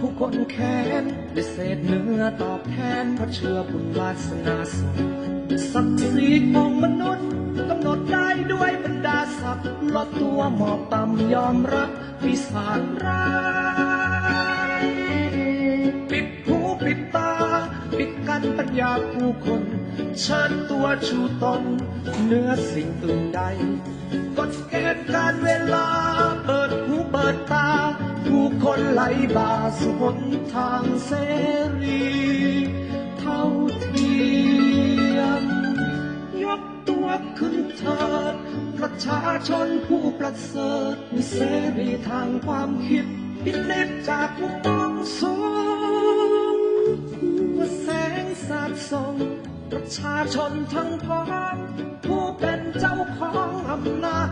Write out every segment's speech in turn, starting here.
ผู้คนแค้นด้เศษเนื้อตอบแทนเพราะเชื่อบุญวาสนาสูงศักดิ์ศรีของมนุษย์กำหนดได้ด้วยบรรดาศักดิ์ลดตัวหมอบต่ำยอมรับปีศาจร้ายปิดหูปิดตา ปิดกั้นปัญญาผู้คนเชิญตัวชูตนเนื้อสิ่งอื่นใดกฎเกณฑ์การเวลา ไหลบ่าสู่หนทางเสรีเท่าเทียมยกตัวขึ้นเถิดประชาชนผู้ประเสริฐมีเสรีทางความคิดพิดเนตจากมุมมองสงว่าแสงสาดส่องประชาชนทั้งพ้องผู้เป็นเจ้าของอำนาจ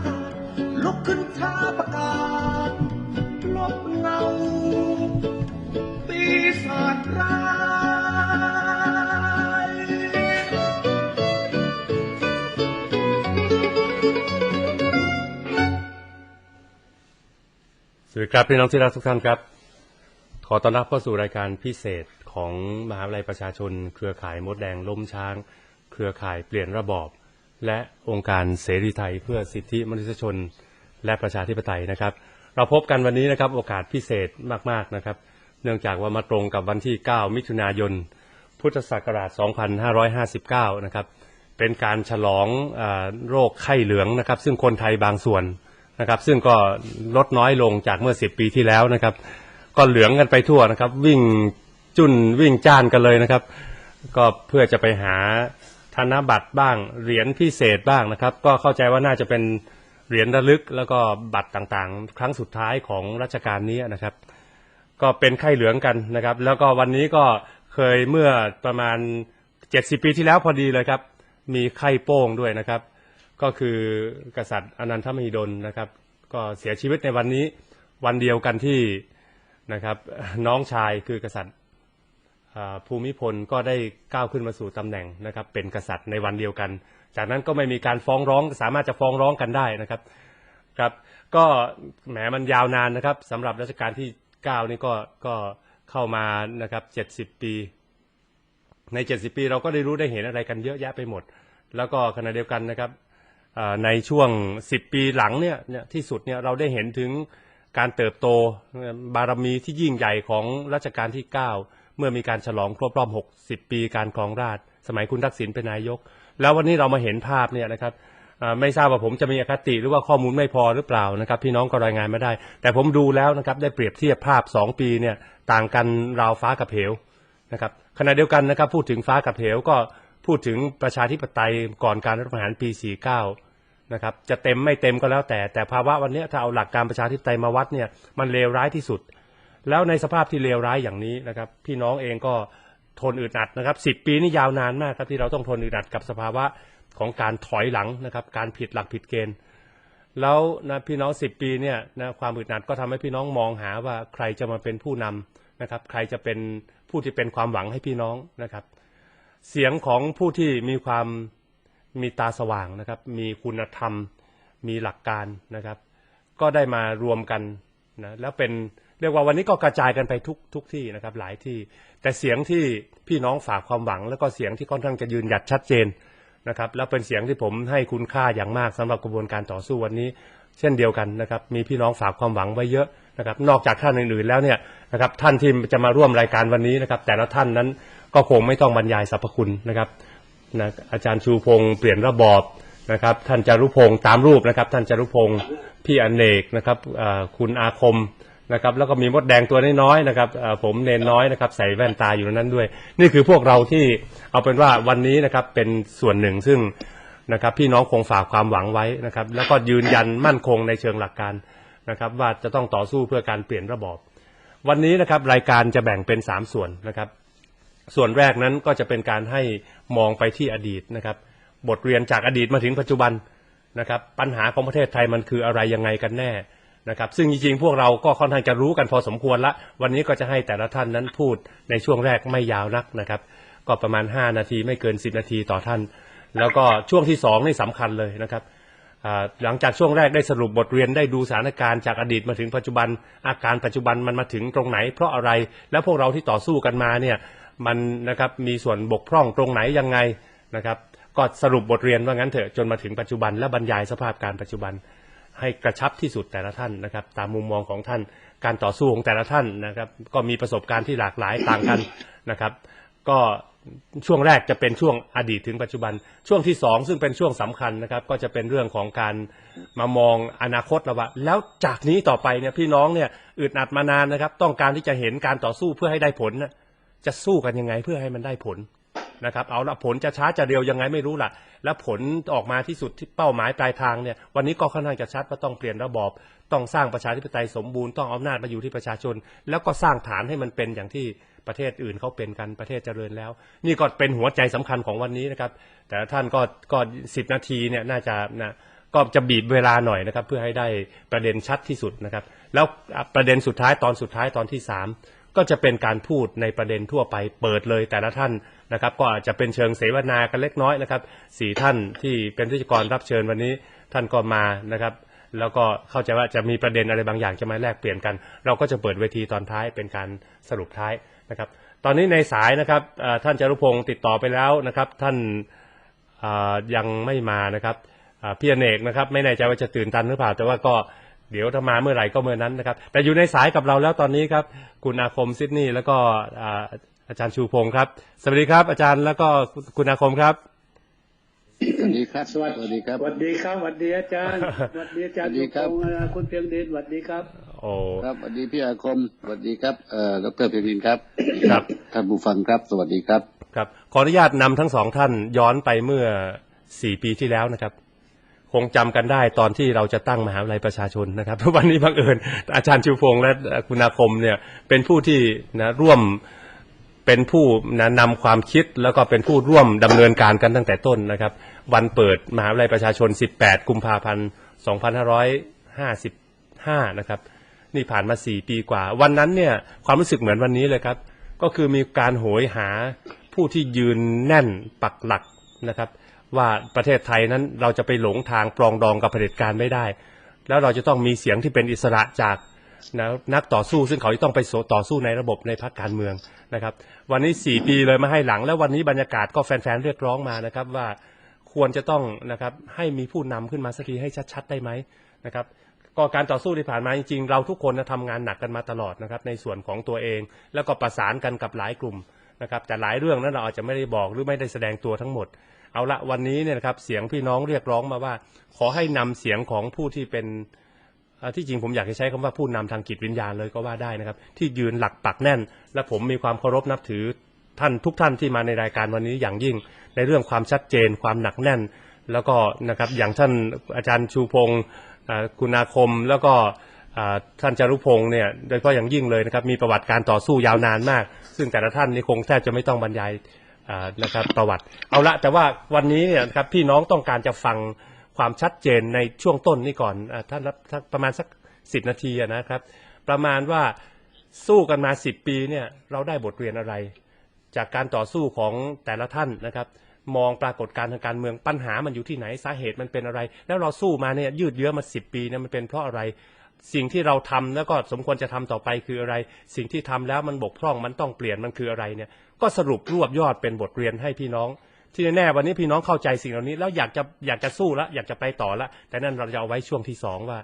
ลุกขึ้นท้าประกาศ บเงาปีศาจร้ายสวัสดีครับพี่น้องที่รักทุกท่านครับ ขอต้อนรับเข้าสู่รายการพิเศษของมหาวิทยาลัยประชาชน เครือข่ายมดแดงล้มช้าง เครือข่ายเปลี่ยนระบอบ และองค์การเสรีไทยเพื่อสิทธิมนุษยชนและประชาธิปไตยนะครับ เราพบกันวันนี้นะครับโอกาสพิเศษมากๆนะครับ เนื่องจากว่ามาตรงกับวันที่ 9 มิถุนายน พุทธศักราช 2559 นะครับ เป็นการฉลองอโรคไข้เหลืองนะครับ ซึ่งคนไทยบางส่วนนะครับ ซึ่งก็ลดน้อยลงจากเมื่อ 10 ปีที่แล้วนะครับ ก็เหลืองกันไปทั่วนะครับ วิ่งจุนวิ่งจ้านกันเลยนะครับ ก็เพื่อจะไปหาธนบัตรบ้างเหรียญพิเศษบ้างนะครับ ก็เข้าใจว่าน่าจะเป็น เหรียญระลึกแล้วก็บัตรต่างๆ ครั้งสุดท้ายของรัชกาลนี้นะครับ ก็เป็นไข้เหลืองกันนะครับ แล้วก็วันนี้ก็เคยเมื่อประมาณ 70 ปีที่แล้วพอดีเลยครับ มีไข้โป้งด้วยนะครับ ก็คือกษัตริย์อนันทมหิดลนะครับ ก็เสียชีวิตในวันนี้วันเดียวกันที่นะครับน้องชายคือกษัตริย์ภูมิพลก็ได้ก้าวขึ้นมาสู่ตำแหน่งนะครับ เป็นกษัตริย์ในวันเดียวกัน จากนั้นก็ไม่มีการฟ้องร้องสามารถจะฟ้องร้องกันได้นะครับครับ ก็แหมมันยาวนานนะครับสำหรับรัชกาลที่ 9 นี่ก็ก็เข้ามานะครับ 70 ปี ใน 70 ปีเราก็ได้รู้ได้เห็นอะไรกันเยอะแยะไปหมด แล้วก็ขณะเดียวกันนะครับในช่วง 10 ปีหลังเนี่ยที่สุดเนี่ยเราได้เห็นถึงการเติบโตบารมีที่ยิ่งใหญ่ของรัชกาลที่ 9 เมื่อมีการฉลองครบรอบ 60 ปีการครองราชย์สมัยคุณทักษิณเป็นนายก แล้ววันนี้เรามาเห็นภาพเนี่ยนะครับไม่ทราบว่าผมจะมีอคติหรือว่าข้อมูลไม่พอหรือเปล่านะครับ พี่น้องก็รายงานไม่ได้ แต่ผมดูแล้วนะครับได้เปรียบเทียบภาพ 2 ปีเนี่ยต่างกันราวฟ้ากับเหวนะครับขณะเดียวกันนะครับพูดถึงฟ้ากับเหวก็พูดถึงประชาธิปไตยก่อนการรัฐประหารปี 49 นะครับจะเต็มไม่เต็มก็แล้วแต่ แต่ภาวะวันนี้ถ้าเอาหลักการประชาธิปไตยมาวัดเนี่ยมันเลวร้ายที่สุด แล้วในสภาพที่เลวร้ายอย่างนี้นะครับ พี่น้องเองก็ ทนอึดอัดนะครับสิปีนี่ยาวนานมากครับที่เราต้องทนอึดอัดกับสภาวะของการถอยหลังนะครับการผิดหลักผิดเกณฑ์ แล้วนะพี่น้องสิปีเนี่ยนะความอึดอัดก็ทำให้พี่น้องมองหาว่าใครจะมาเป็นผู้นำนะครับใครจะเป็นผู้ที่เป็นความหวังให้พี่น้องนะครับ เสียงของผู้ที่มีความมีตาสว่างนะครับ มีคุณธรรม มีหลักการนะครับ ก็ได้มารวมกันนะแล้วเป็น เรียกว่าวันนี้ก็กระจายกันไปทุกทุกที่นะครับ หลายที่ แต่เสียงที่พี่น้องฝากความหวัง แล้วก็เสียงที่ค่อนข้างจะยืนหยัดชัดเจนนะครับ แล้วเป็นเสียงที่ผมให้คุณค่าอย่างมากสำหรับกระบวนการต่อสู้วันนี้ เช่นเดียวกันนะครับ มีพี่น้องฝากความหวังไว้เยอะนะครับ นอกจากท่านอื่นๆแล้วเนี่ยนะครับ ท่านที่จะมาร่วมรายการวันนี้นะครับ แต่ละท่านนั้นก็คงไม่ต้องบรรยายสรรพคุณนะครับนะอาจารย์ชูพงศ์เปลี่ยนระบอบนะครับ ท่านจารุพงศ์ตามรูปนะครับ ท่านจารุพงศ์พี่อเนกนะครับคุณอาคม นะครับแล้วก็มีมดแดงตัวน้อยๆนะครับอ่าผมเนนน้อยนะครับใส่แว่นตาอยู่ในนั้นด้วย นี่คือพวกเราที่เอาเป็นว่าวันนี้นะครับเป็นส่วนหนึ่งซึ่งนะครับพี่น้องคงฝากความหวังไว้นะครับแล้วก็ยืนยันมั่นคงในเชิงหลักการนะครับว่าจะต้องต่อสู้เพื่อการเปลี่ยนระบอบ วันนี้นะครับรายการจะแบ่งเป็นสามส่วนนะครับ ส่วนแรกนั้นก็จะเป็นการให้มองไปที่อดีตนะครับ บทเรียนจากอดีตมาถึงปัจจุบันนะครับ ปัญหาของประเทศไทยมันคืออะไรยังไงกันแน่ นะครับซึ่งจริงๆ พวกเราก็ค่อนข้างจะรู้กันพอสมควรละ วันนี้ก็จะให้แต่ละท่านนั้นพูดในช่วงแรกไม่ยาวนักนะครับ ก็ประมาณ 5 นาทีไม่เกิน 10 นาทีต่อท่าน แล้วก็ช่วงที่สองนี่สำคัญเลยนะครับหลังจากช่วงแรกได้สรุปบทเรียนได้ดูสถานการณ์จากอดีตมาถึงปัจจุบัน อาการปัจจุบันมันมาถึงตรงไหน เพราะอะไรแล้วพวกเราที่ต่อสู้กันมาเนี่ยมันนะครับมีส่วนบกพร่องตรงไหนยังไงนะครับก็สรุปบทเรียนว่างั้นเถอะจนมาถึงปัจจุบันและบรรยายสภาพการปัจจุบัน ให้กระชับที่สุดแต่ละท่านนะครับ ตามมุมมองของท่านการต่อสู้ของแต่ละท่านนะครับ ก็มีประสบการณ์ที่หลากหลายต่างกันนะครับ ก็ช่วงแรกจะเป็นช่วงอดีตถึงปัจจุบัน ช่วงที่สองซึ่งเป็นช่วงสำคัญนะครับ ก็จะเป็นเรื่องของการมามองอนาคตแล้วว่า แล้วจากนี้ต่อไปเนี่ยพี่น้องเนี่ยอึดอัดมานานนะครับ ต้องการที่จะเห็นการต่อสู้เพื่อให้ได้ผลจะสู้กันยังไงเพื่อให้มันได้ผล นะครับเอาละผลจะช้าจะเร็วยังไงไม่รู้ล่ะ แล้วผลออกมาที่สุดที่เป้าหมายปลายทางเนี่ยวันนี้ก็ค่อนข้างจะชัดว่าต้องเปลี่ยนระบอบ ต้องสร้างประชาธิปไตยสมบูรณ์ต้องเอาอำนาจมาอยู่ที่ประชาชน แล้วก็สร้างฐานให้มันเป็นอย่างที่ประเทศอื่นเขาเป็นกันประเทศเจริญแล้ว นี่ก็เป็นหัวใจสำคัญของวันนี้นะครับ แต่ท่านก็ก็สิบนาทีเนี่ยน่าจะนะก็จะบีบเวลาหน่อยนะครับ เพื่อให้ได้ประเด็นชัดที่สุดนะครับ แล้วประเด็นสุดท้ายตอนสุดท้ายตอนที่สาม ก็จะเป็นการพูดในประเด็นทั่วไปเปิดเลยแต่ละท่านนะครับ ก็อาจจะเป็นเชิงเสวนากันเล็กน้อยนะครับสี่ท่านที่เป็นพิธีกรรับเชิญวันนี้ท่านก็มานะครับ แล้วก็เข้าใจว่าจะมีประเด็นอะไรบางอย่างจะมาแลกเปลี่ยนกัน เราก็จะเปิดเวทีตอนท้ายเป็นการสรุปท้ายนะครับ ตอนนี้ในสายนะครับท่านจารุพงศ์ติดต่อไปแล้วนะครับ ท่านยังไม่มานะครับพี่เนกนะครับ ไม่แน่ใจว่าจะตื่นตันหรือเปล่าแต่ว่าก็ เดี๋ยวถ้ามาเมื่อไหร่ก็เมื่อนั้นนะครับ แต่อยู่ในสายกับเราแล้วตอนนี้ครับ คุณอาคมซิดนีย์แล้วก็อ่าอาจารย์ชูพงศ์ครับ สวัสดีครับ อาจารย์แล้วก็คุณอาคมครับสวัสดีครับสวัสสวัสดีครับสวัสดีครับสวัสดีอาจารย์สวัสดีอาจารย์สวัสดีครับยงพงศ์คุณเพียงดินสวัสดีครับ โอ้ครับสวัสดีพี่อาคมสวัสดีครับเอ่อดรเพลินครับครับท่านผู้ฟังครับ สวัสดีครับ ครับ ขออนุญาตนำทั้งสองท่านย้อนไปเมื่อสี่ปีที่แล้วนะครับค งจำกันได้ตอนที่เราจะตั้งมหาวิทยาลัยประชาชนนะครับวันนี้บังเอิญอาจารย์ชิวพงษ์และคุณอาคมเนี่ยเป็นผู้ที่นะร่วมเป็นผู้นะนำความคิดแล้วก็เป็นผู้ร่วมดำเนินการกันตั้งแต่ต้นนะครับ วันเปิดมหาวิทยาลัยประชาชน 18 กุมภาพันธ์ 2555 นะครับ นี่ผ่านมา 4 ปีกว่า วันนั้นเนี่ยความรู้สึกเหมือนวันนี้เลยครับ ก็คือมีการโหยหาผู้ที่ยืนแน่นปักหลักนะครับ ว่าประเทศไทยนั้นเราจะไปหลงทางปรองดองกับเผด็จการไม่ได้ แล้วเราจะต้องมีเสียงที่เป็นอิสระจากนะนักต่อสู้ซึ่งเขาจะต้องไปต่อสู้ในระบบในพรรคการเมืองนะครับ วันนี้ 4 ปีเลยมาให้หลัง แล้ววันนี้บรรยากาศก็แฟนๆเรียกร้องมานะครับว่าควรจะต้องนะครับให้มีผู้นำขึ้นมาสักทีให้ชัดๆได้ไหมนะครับก็การต่อสู้ที่ผ่านมาจริงๆเราทุกคนนะทำงานหนักกันมาตลอดนะครับในส่วนของตัวเอง แล้วก็ประสานกันกับหลายกลุ่มนะครับแต่หลายเรื่องนั้นเราอาจจะไม่ได้บอกหรือไม่ได้แสดงตัวทั้งหมด เอาละวันนี้เนี่ยนะครับเสียงพี่น้องเรียกร้องมาว่า ขอให้นำเสียงของผู้ที่เป็นที่จริงผมอยากจะใช้คำว่าผู้นำทางจิตวิญญาณเลยก็ว่าได้นะครับ ที่ยืนหลักปักแน่น และผมมีความเคารพนับถือท่านทุกท่านที่มาในรายการวันนี้อย่างยิ่ง ในเรื่องความชัดเจน ความหนักแน่น แล้วก็นะครับอย่างท่านอาจารย์ชูพงศ์คุณอาคมแล้วก็ท่านจารุพงศ์เนี่ยโดยเฉพาะอย่างยิ่งเลยนะครับมีประวัติการต่อสู้ยาวนานมาก ซึ่งแต่ละท่านนี่คงแทบจะไม่ต้องบรรยาย นะครับประวัติ เอาละแต่ว่าวันนี้เนี่ยนะครับพี่น้องต้องการจะฟังความชัดเจนในช่วงต้นนี่ก่อนอาท่านรับประมาณสักสิบนาทีนะครับ ประมาณว่าสู้กันมาสิบปีเนี่ยเราได้บทเรียนอะไร จากการต่อสู้ของแต่ละท่านนะครับ มองปรากฏการณ์ทางการเมืองปัญหามันอยู่ที่ไหนสาเหตุมันเป็นอะไร แล้วเราสู้มาเนี่ยยืดเยื้อมาสิบปีเนี่ยมันเป็นเพราะอะไรสิ่งที่เราทำแล้วก็สมควรจะทำต่อไปคืออะไร สิ่งที่ทำแล้วมันบกพร่องมันต้องเปลี่ยนมันคืออะไรเนี่ย ก็สรุปรวบยอดเป็นบทเรียนให้พี่น้อง ที่แน่ๆวันนี้พี่น้องเข้าใจสิ่งเหล่านี้ แล้วอยากจะอยากจะสู้แล้วอยากจะไปต่อละแต่นั่นเราจะเอาไว้ช่วงที่สองว่า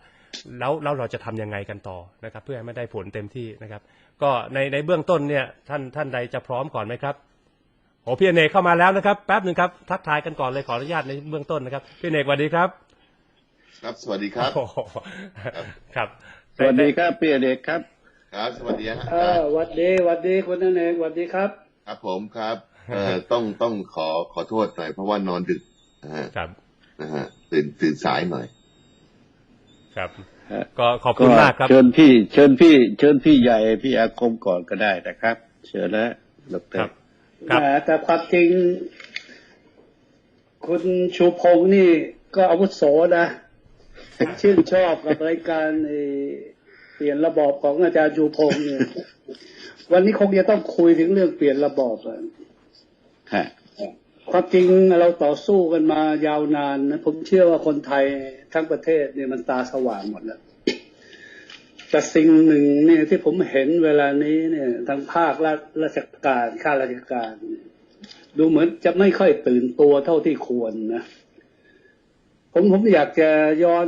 แล้วแล้วเราจะทำยังไงกันต่อนะครับ เพื่อให้มันได้ผลเต็มที่นะครับ ก็ในในเบื้องต้นเนี่ยท่านท่านใดจะพร้อมก่อนไหมครับโอ้พี่อเนกเข้ามาแล้วนะครับแป๊บหนึ่งครับทักทายกันก่อนเลยขออนุญาตในเบื้องต้นนะครับพี่อเนกสวัสดีครับ ครับสวัสดีครับโอ้โหครับ สวัสดีครับพี่อเดกครับครับสวัสดีฮะเออหวัดดีหวัดดีคุณนั่นเองหวัดดีครับ ครับผมครับเอ่อต้องต้องขอขอโทษหน่อยเพราะว่านอนดึกนะฮะครับนะฮะตื่นตื่นสายหน่อย ครับฮะก็ขอบคุณมากครับ เชิญพี่เชิญพี่เชิญพี่ใหญ่พี่อาคมก่อนก็ได้นะครับ เชิญนะดครัรบครับแต่แต่ความจริง คุณชูพงศ์นี่ก็อาวุโสนะผมชื่นชอบกับรายการไอ้เปลี่ยนระบอบของอาจารย์ชูพงศ์เนี่ย วันนี้คงจะต้องคุยถึงเรื่องเปลี่ยนระบอบอะฮะความจริงเราต่อสู้กันมายาวนานนะผมเชื่อว่าคนไทยทั้งประเทศเนี่ยมันตาสว่างหมดแล้วแต่สิ่งหนึ่งเนี่ยที่ผมเห็นเวลานี้เนี่ยทางภาคราราชการข้าราชการเนี่ยดูเหมือนจะไม่ค่อยตื่นตัวเท่าที่ควรนะผมผมอยากจะย้อน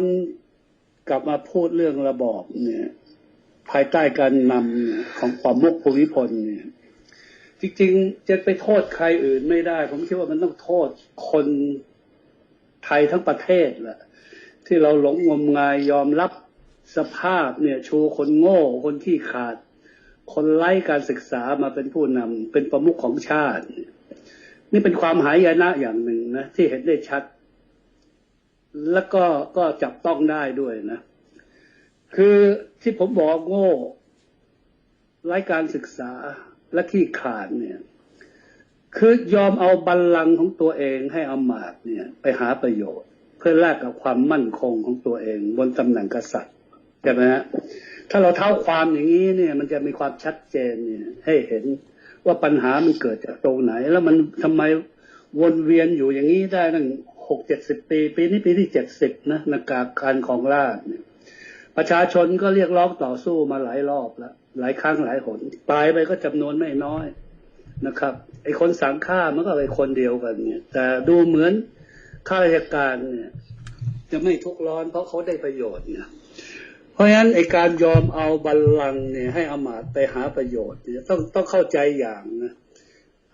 กลับมาพูดเรื่องระบอบเนี่ย ภายใต้การนำของความมุกภูมิพลเนี่ยจริงๆจะไปโทษใครอื่นไม่ได้ ผมคิดว่ามันต้องโทษคนไทยทั้งประเทศแหละที่เราหลงงมงายยอมรับสภาพเนี่ยชูคนโง่ คนที่ขาด คนไร้การศึกษามาเป็นผู้นำเป็นประมุขของชาติ นี่เป็นความหายนะอย่างหนึ่งนะ ที่เห็นได้ชัด แล้วก็ก็จับต้องได้ด้วยนะ คือที่ผมบอกโง่ไร้การศึกษาและขี้ขาดเนี่ย คือยอมเอาบัลลังก์ของตัวเองให้อำมาตเนี่ย ไปหาประโยชน์ เพื่อแลกกับความมั่นคงของตัวเอง บนตำแหน่งกษัตริย์ใช่ไหมฮะถ้าเราเท้าความอย่างนี้เนี่ย มันจะมีความชัดเจนเนี่ย ให้เห็นว่าปัญหามันเกิดจากตรงไหน แล้วมันทำไมวนเวียนอยู่อย่างนี้ได้ตั้งหกเจ็ดสิบปี ปีนี้ปีที่เจ็ดสิบนะในการการของราชเนี่ย ประชาชนก็เรียกร้องต่อสู้มาหลายรอบแล้วหลายครั้งหลายหนตายไปก็จำนวนไม่น้อยนะครับไอ้คนสังฆ่ามันก็เป็นคนเดียวกันเนี่ย แต่ดูเหมือนข้าราชการเนี่ย จะไม่ทุกร้อนเพราะเขาได้ประโยชน์เนี่ยเพราะฉะนั้นไอ้การยอมเอาบัลลังก์เนี่ย ให้อมาตไปหาประโยชน์เนี่ยต้องต้องเข้าใจอย่างนะ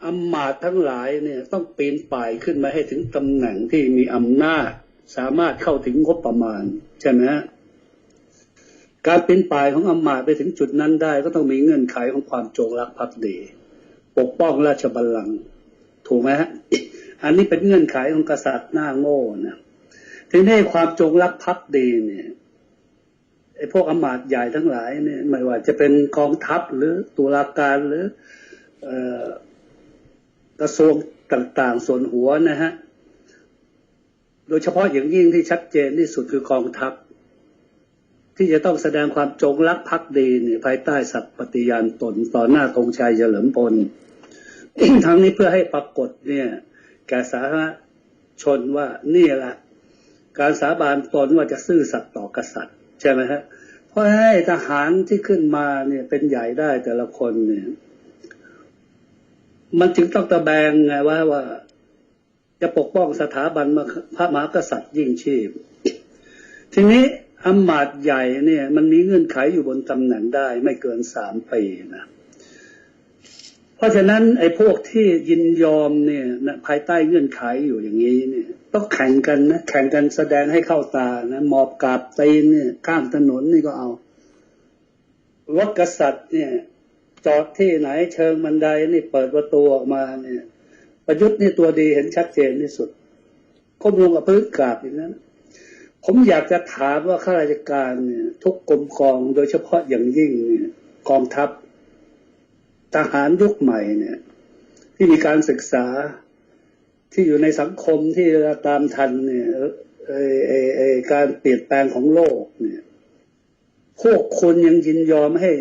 อำมาตทั้งหลายเนี่ย ต้องปีนป่ายขึ้นมาให้ถึงตำแหน่งที่มีอำนาจ สามารถเข้าถึงงบประมาณใช่ไหมฮะ การเป็นป่ายของอำมาตย์ไปถึงจุดนั้นได้ก็ต้องมีเงื่อนไขของความจงรักภักดีปกป้องราชบัลลังก์ถูกไหมฮะอันนี้เป็นเงื่อนไขของกษัตริย์หน้าโง่นะทีนี้ความจงรักภักดีเนี่ยไอ้พวกอำมาตย์ใหญ่ทั้งหลายเนี่ยไม่ว่าจะเป็นกองทัพหรือตุลาการหรืออกระทรวงต่าง ๆ ส่วนหัวนะฮะ โดยเฉพาะอย่างยิ่งที่ชัดเจนที่สุดคือกองทัพ ที่จะต้องแสดงความจงรักภักดีเนี่ยภายใต้สัตย์ปฏิญาณตนต่อหน้าธงชัยเฉลิมพลทั้งนี้เพื่อให้ปรากฏเนี่ยแก่สาธารณชนว่านี่แหละการสาบานตนว่าจะซื่อสัตย์ต่อกษัตริย์ ใช่ไหมฮะเพราะให้ทหารที่ขึ้นมาเนี่ยเป็นใหญ่ได้แต่ละคนเนี่ย มันจึงต้องตะแบงไงว่าว่า จะปกป้องสถาบันพระมหากษัตริย์ยิ่งชีพ ทีนี้ อำมาตย์ใหญ่เนี่ย มันมีเงื่อนไขอยู่บนตำแหน่งได้ไม่เกินสามปีนะเพราะฉะนั้นไอ้พวกที่ยินยอมเนี่ยนะภายใต้เงื่อนไขอยู่อย่างนี้เนี่ยต้องแข่งกันนะแข่งกันแสดงให้เข้าตานะหมอบกาบตีนเนี่ยข้างถนนนี่ก็เอารถกษัตริย์เนี่ย จอดที่ไหนเชิงบันไดนี่เปิดประตูออกมาเนี่ย ประยุทธ์นี่ตัวดีเห็นชัดเจนที่สุดก้มลงกับพื้นกราบอย่างนั้น ผมอยากจะถามว่าข้าราชการเนี่ยทุกกรมกองโดยเฉพาะอย่างยิ่งเนี่ยกองทัพทหารยุคใหม่เนี่ย ที่มีการศึกษาที่อยู่ในสังคมที่ตามทันเนี่ยไอไอไอการเปลี่ยนแปลงของโลกเนี่ย พวกคนยังยินยอมให้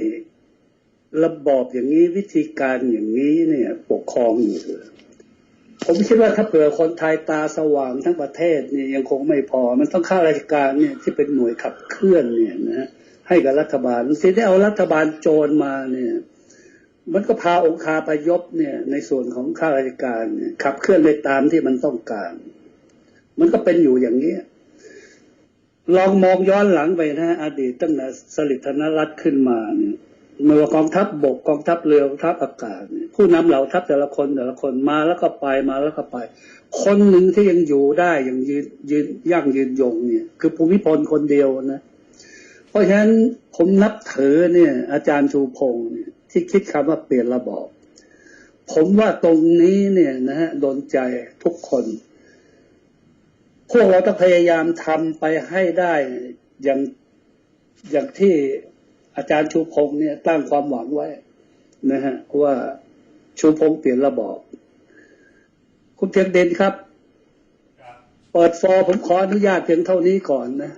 ระบอบอย่างนี้วิธีการอย่างนี้เนี่ย ปกครองอยู่ ผมคิดว่าถ้าเผื่อคนไทยตาสว่างทั้งประเทศเนี่ยยังคงไม่พอ มันต้องข้าราชการเนี่ยที่เป็นหน่วยขับเคลื่อนเนี่ยนะฮะให้กับรัฐบาลสิได้เอารัฐบาลโจรมาเนี่ยมันก็พาองค์คาพยพเนี่ยในส่วนของข้าราชการเนี่ยขับเคลื่อนไปตามที่มันต้องการ มันก็เป็นอยู่อย่างนี้ลองมองย้อนหลังไปนะอดีตตั้งแต่สลิดธนรัตขึ้นมาเนี่ย เมื่อกองทัพบบกกองทัพเรือกองทัพอากาศ ผู้นำเหล่าทัพแต่ละคนแต่ละคนมาแล้วก็ไปมาแล้วก็ไป คนหนึ่งที่ยังอยู่ได้ยังยืนยืนยั่งยืนยงเนี่ย คือภูมิพลคนเดียวนะ เพราะฉะนั้นผมนับถือเนี่ย อาจารย์ชูพงศ์เนี่ยที่คิดคำว่าเปลี่ยนระบอบผมว่าตรงนี้เนี่ยนะฮะโดนใจทุกคน พวกเราต้องพยายามทำไปให้ได้อย่างอย่างที่ อาจารย์ชูพงศ์เนี่ยตั้งความหวังไว้ นะฮะว่าชูพงศ์เปลี่ยนระบอบคุณเพียงเด่นครับเปิดฟอร์ผมขออนุญาตเพียงเท่านี้ก่อนนะ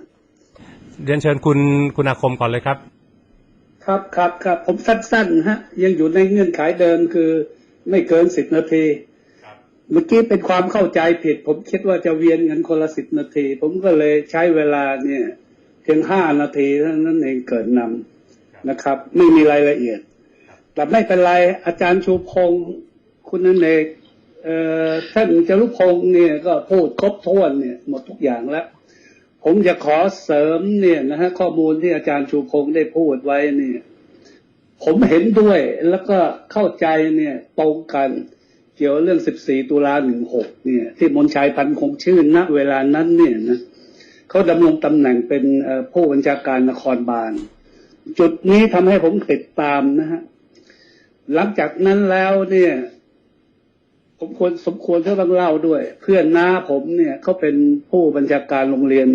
เรียนเชิญคุณคุณอาคมก่อนเลยครับ ครับครับครับผมสั้นๆฮะ ยังอยู่ในเงื่อนไขเดิมคือไม่เกินสิบนาทีเมื่อกี้เป็นความเข้าใจผิด ผมคิดว่าจะเวียนกันคนละสิบนาที ผมก็เลยใช้เวลาเนี่ยเพียงห้านาทีเท่านั้นเองเกิดนำ นะครับ ไม่มีรายละเอียด แต่ไม่เป็นไรอาจารย์ชูพงศ์คุณนันเอกเอ่อท่านจรุพงศ์เนี่ยก็พูดครบถ้วนเนี่ยหมดทุกอย่างแล้ว ผมจะขอเสริมเนี่ยนะฮะข้อมูลที่อาจารย์ชูพงศ์ได้พูดไว้เนี่ยผมเห็นด้วยแล้วก็เข้าใจเนี่ยตรงกันเกี่ยวเรื่อง 14 ตุลา16 เนี่ย ที่มนชัยพันคงชื่นณเวลานั้นเนี่ยนะเขาดำรงตำแหน่งเป็นผู้บัญชาการนครบาล จุดนี้ทำให้ผมติดตามนะฮะหลังจากนั้นแล้วเนี่ย ผมควรสมควรจะต้องเล่าด้วย เพื่อนน้าผมเนี่ยเขาเป็นผู้บัญชาการโรงเรียน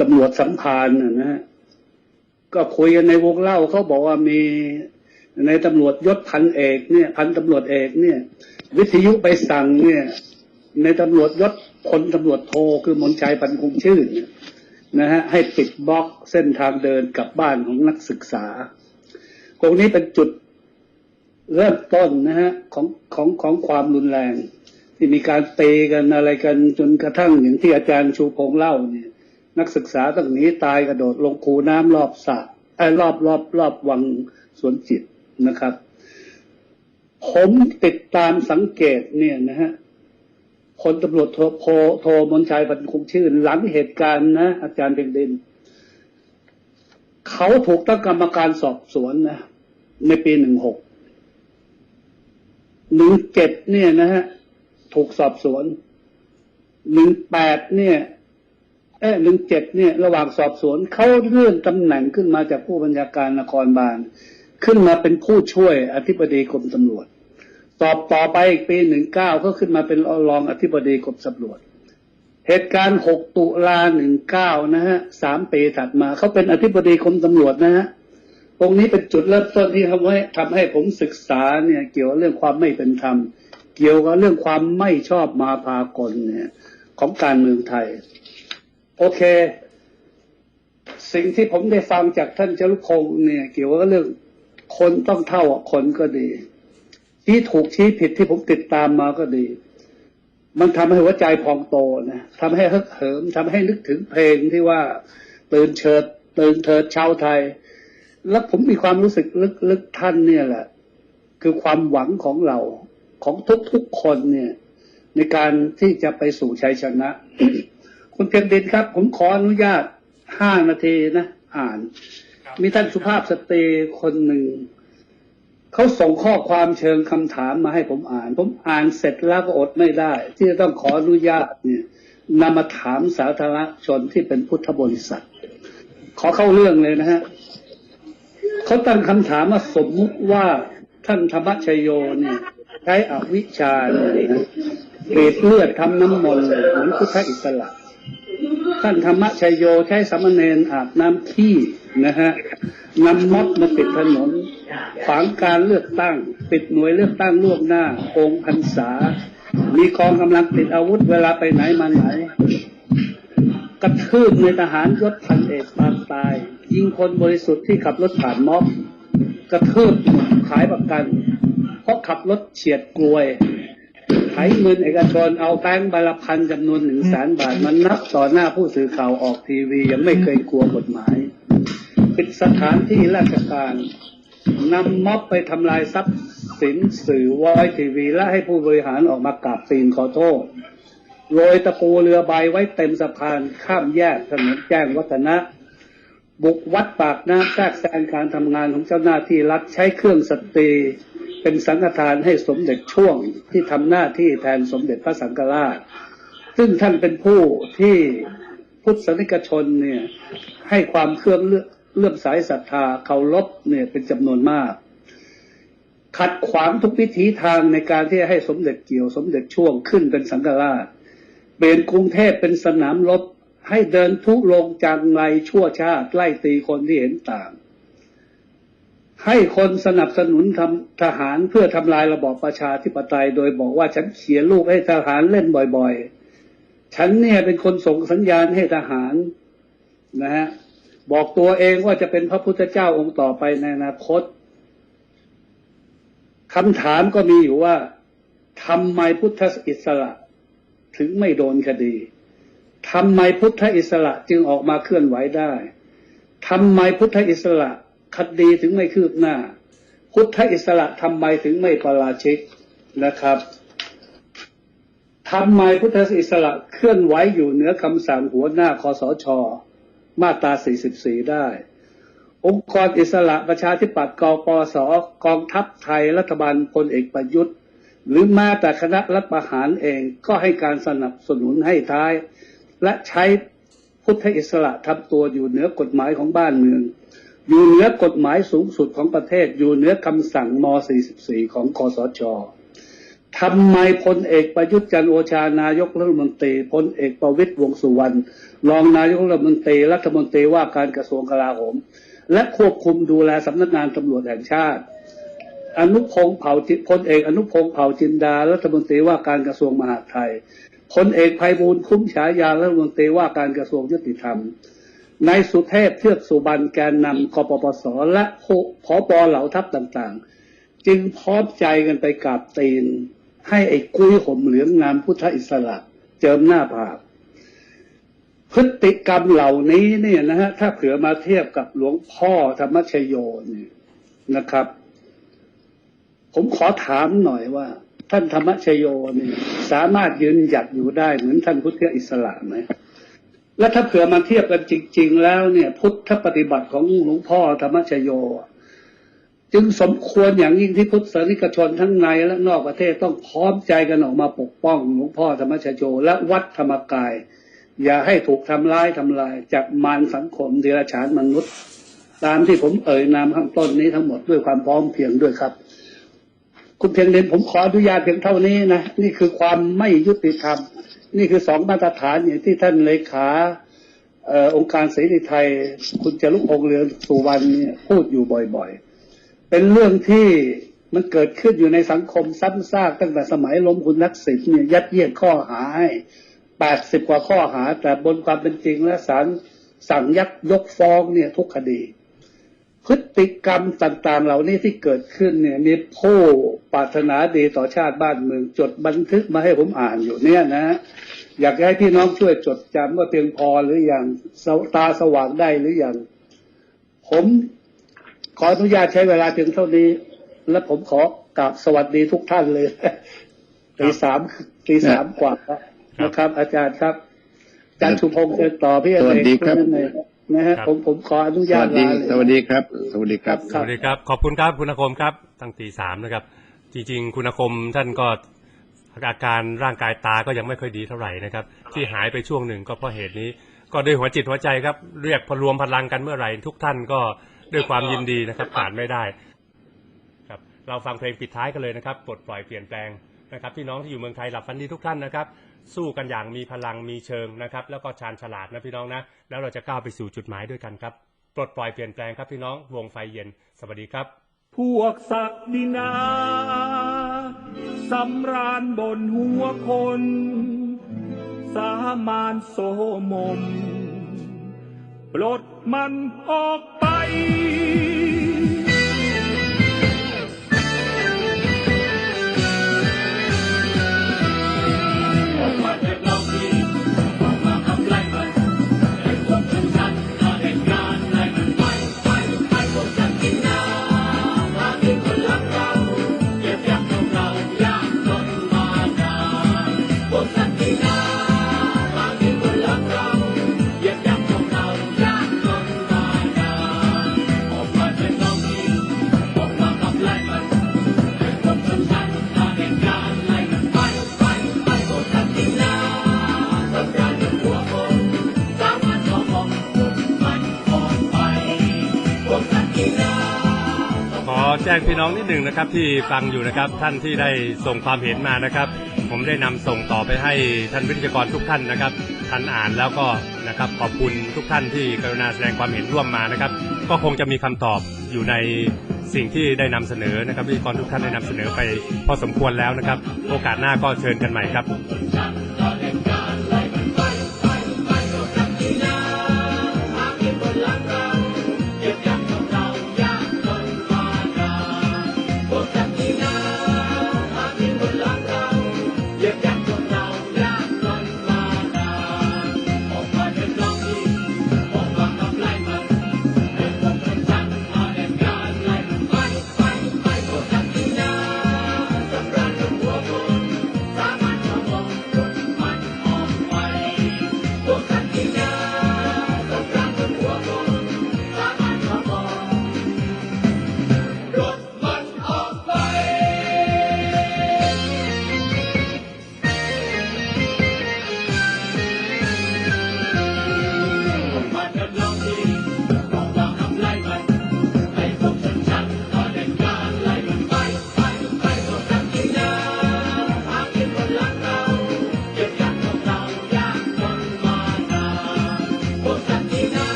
ตำรวจสัมพานนะนะฮะก็คุยกันในวงเล่าเขาบอกว่ามีในตำรวจยศพันเอกเนี่ย พันตำรวจเอกเนี่ย วิทยุไปสั่งเนี่ย ในตำรวจยศพลตำรวจโทคือมนชัยปันคงชื่น นะฮะให้ปิดบล็อกเส้นทางเดินกลับบ้านของนักศึกษาตรงนี้เป็นจุดเริ่มต้นนะฮะของของของความรุนแรง ที่มีการเตะกันอะไรกันจนกระทั่งอย่างที่อาจารย์ชูพงเล่าเนี่ย นักศึกษาต้องหนีตายกระโดดลงคูน้ำรอบสระไอ้รอบรอบรอบวังสวนจิตนะครับ ผมติดตามสังเกตเนี่ยนะฮะ พลตำรวจโทโทโทมนชัยพันคงชื่น หลังเหตุการณ์นะ อาจารย์เพ็งดิน เขาถูกตั้งกรรมการสอบสวนนะ ในปีหนึ่งหกหนึ่งเจ็ดเนี่ยนะฮะ ถูกสอบสวนหนึ่งแปดเนี่ย เออหนึ่งเจ็ดเนี่ย ระหว่างสอบสวนเขาเลื่อนตำแหน่งขึ้นมาจากผู้บัญชาการนครบาล ขึ้นมาเป็นผู้ช่วยอธิบดีกรมตำรวจ สอบต่อไปอีกปีหนึ่งเก้าก็ขึ้นมาเป็นรองอธิบดีกรมตำรวจ เหตุการณ์หกตุลาหนึ่งเก้านะฮะสามปีถัดมาเขาเป็นอธิบดีกรมตำรวจนะฮะตรงนี้เป็นจุดเริ่มต้นที่ทำให้ทำให้ผมศึกษาเนี่ยเกี่ยวกับเรื่องความไม่เป็นธรรม เกี่ยวกับเรื่องความไม่ชอบมาพากลเนี่ยของการเมืองไทย โอเค สิ่งที่ผมได้ฟังจากท่านเจรุพงศ์เนี่ย เกี่ยวกับเรื่องคนต้องเท่าคนก็ดี ชี้ถูกชี้ผิดที่ผมติดตามมาก็ดี มันทำให้หัวใจพองโตนะทำให้ฮึกเหิมทำให้นึกถึงเพลงที่ว่าตื่นเชิดตื่นเถิดชาวไทย แล้วผมมีความรู้สึกลึกๆท่านเนี่ยแหละ คือความหวังของเราของทุกๆคนเนี่ย ในการที่จะไปสู่ชัยชนะ คุณเพียงดินครับ ผมขออนุญาตห้านาทีนะ อ่าน มีท่านสุภาพสตรีคนหนึ่ง เขาส่งข้อความเชิงคำถามมาให้ผมอ่าน ผมอ่านเสร็จแล้วก็อดไม่ได้ ที่จะต้องขออนุญาตเนี่ยนำมาถามสาธารณชนที่เป็นพุทธบริษัท ขอเข้าเรื่องเลยนะฮะเขาตั้งคำถามมาสมมุติว่าท่านธรรมชโยเนี่ย ใช้อวิชชาเนี่ยนะเกรดเลือดทำน้ำมนต์เหมือนพุทธอิสระ ท่านธรรมชโยใช้สามเณรอาบน้ำขี้ นะฮะนำม็อบมาปิดถนนขวางการเลือกตั้ง ปิดหน่วยเลือกตั้งล่วงหน้าโกงพรรษา มีกองกำลังติดอาวุธเวลาไปไหนมาไหนกระทืบในทหารยศพันเอกปางตาย ยิงคนบริสุทธิ์ที่ขับรถผ่านม็อบกระทืบขายประกัน เพราะขับรถเฉียดกลวยไถเงินเอกชนเอาแบงค์ใบลพันจำนวนหนึ่งแสนบาทมันนับต่อหน้าผู้สื่อข่าวออกทีวียังไม่เคยกลัวกฎหมาย ปิดสถานที่ราชการนำม็อบไปทำลายทรัพย์สินสื่อวอยทีวี และให้ผู้บริหารออกมากราบตีนขอโทษโรยตะปูเรือใบไว้เต็มสะพานข้ามแยกถนนแจ้งวัฒนะ บุกวัดปากน้ำแทรกแซงการทำงานของเจ้าหน้าที่รัฐใช้เครื่องสตรี เป็นสังฆทานให้สมเด็จช่วงที่ทำหน้าที่แทนสมเด็จพระสังฆราช ซึ่งท่านเป็นผู้ที่พุทธสนิกชนเนี่ยให้ความเครื่องเลื่อ เลื่อมสายศรัทธาเคารพเนี่ยเป็นจำนวนมาก ขัดขวางทุกวิถีทางในการที่จะให้สมเด็จเกี่ยวสมเด็จช่วงขึ้นเป็นสังฆราชเปลี่ยนกรุงเทพเป็นสนามรบให้เดินทุลงจังไรชั่วชาติไล่ตีคนที่เห็นต่าง ให้คนสนับสนุนทำทหารเพื่อทำลายระบอบประชาธิปไตย โดยบอกว่าฉันเขียนลูกให้ทหารเล่นบ่อยๆ ฉันเนี่ยเป็นคนส่งสัญญาณให้ทหารนะฮะ บอกตัวเองว่าจะเป็นพระพุทธเจ้าองค์ต่อไปในอนาคตคำถามก็มีอยู่ว่าทำไมพุทธอิสระ ถึงไม่โดนคดีทำไมพุทธอิสระจึงออกมาเคลื่อนไหวได้ทำไมพุทธอิสระคดีถึงไม่คืบหน้า พุทธอิสระทำไมถึงไม่ประราชิกนะครับทำไมพุทธอิสระเคลื่อนไหวอยู่เหนือคำสั่งหัวหน้าคอสช มาตรา 44 ได้ องค์กรอิสระประชาธิปัตย์กปสกองทัพไทยรัฐบาลพลเอกประยุทธ์ หรือม้แต่คณะรัฐประหารเองก็ให้การสนับสนุนให้ท้าย และใช้พุทธอิสระทำตัวอยู่เหนือกฎหมายของบ้านเมือง อยู่เหนือกฎหมายสูงสุดของประเทศอยู่เหนือคำสั่งม 44 ของคอสช ทำไมพลเอกประยุทธ์จันโอชานายกรัฐมนตรีพลเอกประวิตยวงสุวรรณรองนายกรัฐมนตรีรัฐมนตรีว่าการกระทรวงกลาโหม และควบคุมดูแลสำนักงานตำรวจแห่งชาติ อนุพงษ์เผ่าจิตพลเอกอนุพงษ์เผ่าจินดารัฐมนตรีว่าการกระทรวงมหาดไทยพลเอกไพบูลย์คุ้มฉายารัฐมนตรีว่าการกระทรวงยุติธรรมนายสุเทพเทือกสุบรรณแกนนำกปปสและพปเหล่าทัพต่างๆ จึงพร้อมใจกันไปกราบตีน ให้ไอ้กุ้ยห่มเหลืองงามพุทธอิสระเจิมหน้าผากพฤติกรรมเหล่านี้เนี่ยนะฮะถ้าเผื่อมาเทียบกับหลวงพ่อธรรมชโยนี่นะครับ ผมขอถามหน่อยว่า ท่านธรรมชโยนี่ยสามารถยืนหยัดอยู่ได้เหมือนท่านพุทธอิสระไหมและถ้าเผื่อมาเทียบกันจริง ๆ แล้วเนี่ย พุทธปฏิบัติของหลวงพ่อธรรมชโย จึงสมควรอย่างยิ่งที่พุทธศาสนิกชนทั้งในและนอกประเทศต้องพร้อมใจกันออกมาปกป้องหลวงพ่อธรรมชโยและวัดธรรมกาย อย่าให้ถูกทำร้ายทำลายจากมารสังคมเดรัจฉานมนุษย์ ตามที่ผมเอ่ยนามข้างต้นนี้ทั้งหมดด้วยความพร้อมเพียงด้วยครับ คุณเพียงเดนผมขออนุญาตเพียงเท่านี้นะนี่คือความไม่ยุติธรรม นี่คือสองมาตรฐานอย่างที่ท่านเลขาออองค์การเสรีไทย คุณจรุพงษ์เรืองสุวรรณพูดอยู่บ่อย ๆ เป็นเรื่องที่มันเกิดขึ้นอยู่ในสังคมซ้ำซากตั้งแต่สมัยล้มคุณนักษิณเนี่ยยัดเยียดข้อหาให้แปดสิบกว่าข้อหา แต่บนความเป็นจริงและศาลสั่งยักยกฟ้องเนี่ยทุกคดี พฤติกรรมต่างๆ เหล่านี้ที่เกิดขึ้นเนี่ยมีผู้ปรารถนาดีต่อชาติบ้านเมืองจดบันทึกมาให้ผมอ่านอยู่เนี่ยนะ อยากให้พี่น้องช่วยจดจำว่าเพียงพอหรืออยังตาสว่างได้หรืออยังผม ขออนุญาตใช้เวลาเพียงเท่านี้ และผมขอกราบสวัสดีทุกท่านเลยตีสามตีสามกว่าแล้วนะครับ อาจารย์ครับอาจารย์ชุพงศ์เชิญต่อพี่อสวัสเนกดีครับนั่นเองนะฮะผมผมขออนุสญาตวัสดีลาเลยสวัสดีครับ สวัสดีครับ สวัสดีครับ ขอบคุณครับคุณอาคมครับ ตั้งตีสามนะครับ จริง ๆ คุณอาคมท่านก็อาการร่างกายตาก็ยังไม่ค่อยดีเท่าไหร่นะครับ ที่หายไปช่วงหนึ่งก็เพราะเหตุนี้ ก็ด้วยหัวจิตหัวใจครับ เรียกพรวมพลังกันเมื่อไหร่ทุกท่านก็ ด้วยความยินดีนะครับผ่านไม่ได้ครับเราฟังเพลงปิดท้ายกันเลยนะครับปลดปล่อยเปลี่ยนแปลงนะครับพี่น้องที่อยู่เมืองไทยหลับฝันดีทุกท่านนะครับ สู้กันอย่างมีพลังมีเชิงนะครับ แล้วก็ชาญฉลาดนะพี่น้องนะ แล้วเราจะก้าวไปสู่จุดหมายด้วยกันครับ ปลดปล่อยเปลี่ยนแปลงครับพี่น้องวงไฟเย็น สวัสดีครับ พวกศักดินาสำราญบนหัวคน สามานโสมมปลดมันออก ไจ้งพี่น้องนิดหนึ่งนะครับที่ฟังอยู่นะครับท่านที่ได้ส่งความเห็นมานะครับ ผมได้นำส่งต่อไปให้ท่านวิทยากรทุกท่านนะครับท่านอ่านแล้วก็นะครับขอบคุณทุกท่านที่กรุณาแสดงความเห็นร่วมมานะครับ ก็คงจะมีคำตอบอยู่ในสิ่งที่ได้นำเสนอนะครับวิทยากรทุกท่านได้นำเสนอไปพอสมควรแล้วนะครับ โอกาสหน้าก็เชิญกันใหม่ครับ